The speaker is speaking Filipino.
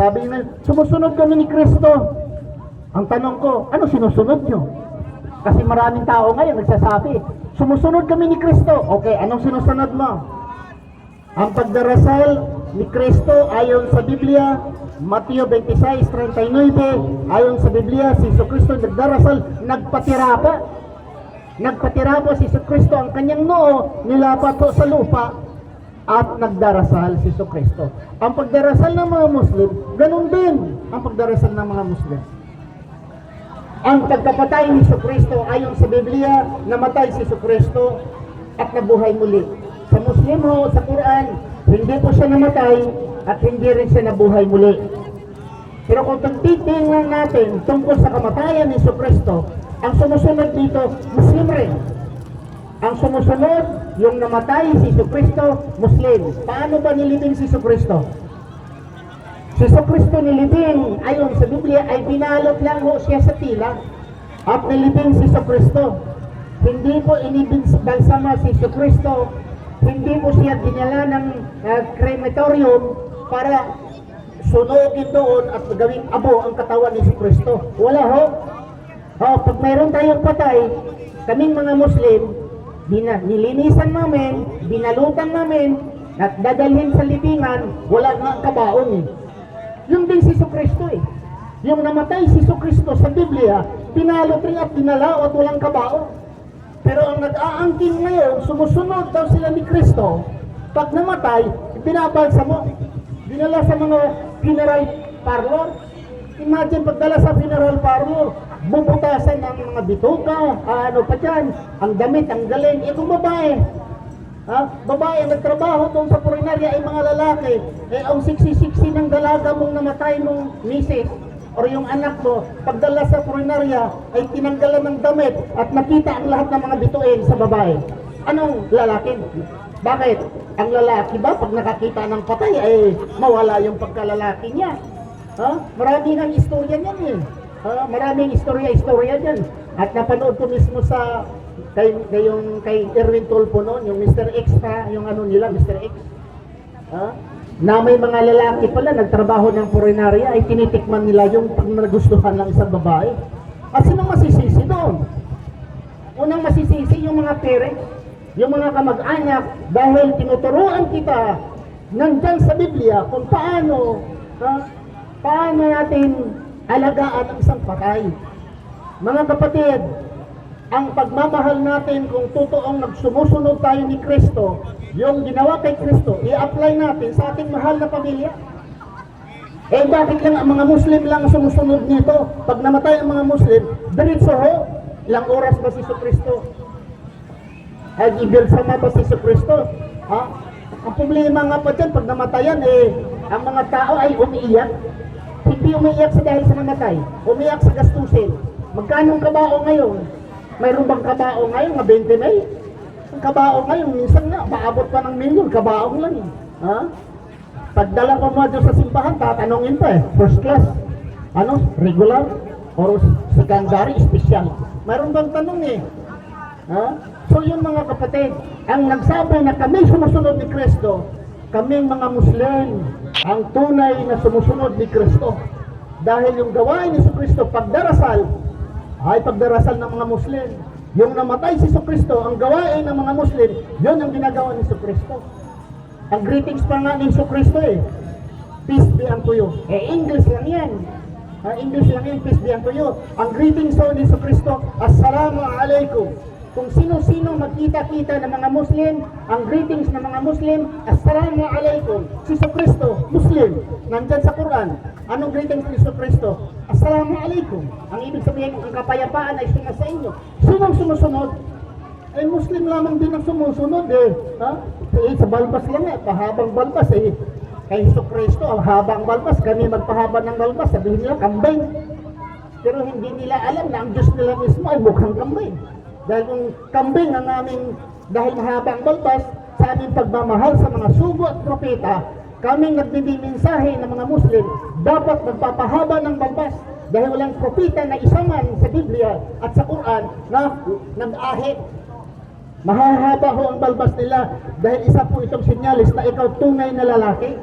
Sabi na, sumusunod kami ni Kristo. Ang tanong ko, ano sinusunod nyo? Kasi maraming tao ngayon nagsasabi, sumusunod kami ni Kristo. Okay, anong sinusunod mo? Ang pagdarasal ni Kristo ayon sa Biblia, Mateo 26:39, ayon sa Biblia, si Jesu Kristo nagdarasal, nagpatira pa. Nagpatira po si Jesu Kristo ang kanyang noo, nilapat po sa lupa at nagdarasal si Kristo. Ang pagdarasal ng mga Muslim, ganun din ang pagdarasal ng mga Muslim. Ang pagkapatay ni Kristo ayon sa Biblia, namatay si Kristo at nabuhay muli. Sa Muslim ho, sa Quran, hindi po siya namatay at hindi rin siya nabuhay muli. Pero kung titingnan natin tungkol sa kamatayan ni Kristo, ang sumusunod dito, Muslim rin. Ang sumusunod, yung namatay si Kristo, Muslim. Paano ba nilibing si Kristo? Si Kristo nilibing, ayon sa Biblia, ay binalot lang ho siya sa tila at nilibing si Kristo. Hindi po inibig balsama si Kristo, hindi po siya dinala ng uh, crematorium para sunugin doon at gawing abo ang katawan ni Kristo. Wala ho. Oh, pag mayroon tayong patay, kaming mga Muslim, bina, nilinisan namin, binalutan namin, at dadalhin sa libingan, wala nga kabaon eh. Yung din si Kristo eh. Yung namatay si Kristo sa Biblia, pinalot rin at pinalao at walang kabao. Pero ang nag-aangkin ngayon, sumusunod daw sila ni Kristo, pag namatay, binabalsa mo. Dinala sa mga funeral parlor. Imagine pagdala sa funeral parlor, bubutasan ang mga bituka, ah, ano pa dyan, ang damit, ang galing. Eh babae, Ha? Babae nagtrabaho doon sa purinarya ay mga lalaki. Eh, ang siksi-siksi ng dalaga mong namatay mong misis or yung anak mo, pagdala sa purinarya ay tinanggalan ng damit at nakita ang lahat ng mga bituin sa babae. Anong lalaki? Bakit? Ang lalaki ba, pag nakakita ng patay, ay mawala yung pagkalalaki niya. Ha? Maraming ang istorya niyan eh. Ha? Maraming istorya-istorya dyan. At napanood ko mismo sa kay, kay yung kay Erwin Tulfo noon, yung Mr. X pa, yung ano nila, Mr. X. Ha? Na may mga lalaki pala nagtrabaho ng purinarya ay tinitikman nila yung pag nagustuhan ng isang babae. At sino masisisi doon? Unang masisisi yung mga parents, yung mga kamag-anak dahil tinuturuan kita nandyan sa Biblia kung paano ha, paano natin alagaan ang isang patay. Mga kapatid, ang pagmamahal natin kung totoong nagsumusunod tayo ni Kristo, yung ginawa kay Kristo, i-apply natin sa ating mahal na pamilya. Eh bakit lang ang mga Muslim lang ang sumusunod nito? Pag namatay ang mga Muslim, diretso ho, ilang oras ba si Kristo? Ay ibil sama ba si Kristo? Ha? Ang problema nga pa dyan, pag namatayan, eh, ang mga tao ay umiiyak. Hindi umiiyak sa dahil sa namatay. Umiiyak sa gastusin. Magkano ang kabao ngayon? Mayroon bang kabao ngayon na 20 mil? Ang kabao ngayon, minsan nga, maabot pa ng milyon, kabao lang eh. Ha? Pagdala ko mo doon sa simbahan, tatanungin pa eh, first class, ano, regular, or secondary, special. Mayroon bang tanong eh. Ha? So yun mga kapatid, ang nagsabi na kami sumusunod ni Kristo, kaming mga Muslim, ang tunay na sumusunod ni Kristo. Dahil yung gawain ni Kristo, pagdarasal, ay pagdarasal ng mga Muslim. Yung namatay si Kristo, ang gawain ng mga Muslim, yun ang ginagawa ni Kristo. Ang greetings pa nga ni Kristo eh. Peace be unto you. Eh, English lang yan. Ah, English lang yan, peace be unto you. Ang greetings so ni Kristo, Assalamu alaikum. Kung sino-sino magkita-kita ng mga Muslim, ang greetings ng mga Muslim, Assalamu alaikum. Si Kristo, Muslim, nandyan sa Quran. Anong greetings ni Kristo? Assalamu alaikum. Ang ibig sabihin, ang kapayapaan ay suma sa inyo. Sinong sumusunod? Eh, Muslim lamang din ang sumusunod eh. Ha? Eh, sa balbas lang eh, pahabang balbas eh. Kay Heso Kristo, ang habang balbas, kami magpahaba ng balbas, sabihin nila, kambing. Pero hindi nila alam na ang Diyos nila mismo ay mukhang kambing. Dahil kung kambing ang aming, dahil mahabang balbas, sa aming pagmamahal sa mga sugo at propeta, kaming nagbibimensahe ng mga Muslim, dapat magpapahaba ng balbas dahil walang propeta na isa man sa Biblia at sa Quran na nag-ahit. Mahahaba ho ang balbas nila dahil isa po itong sinyalis na ikaw tunay na lalaki.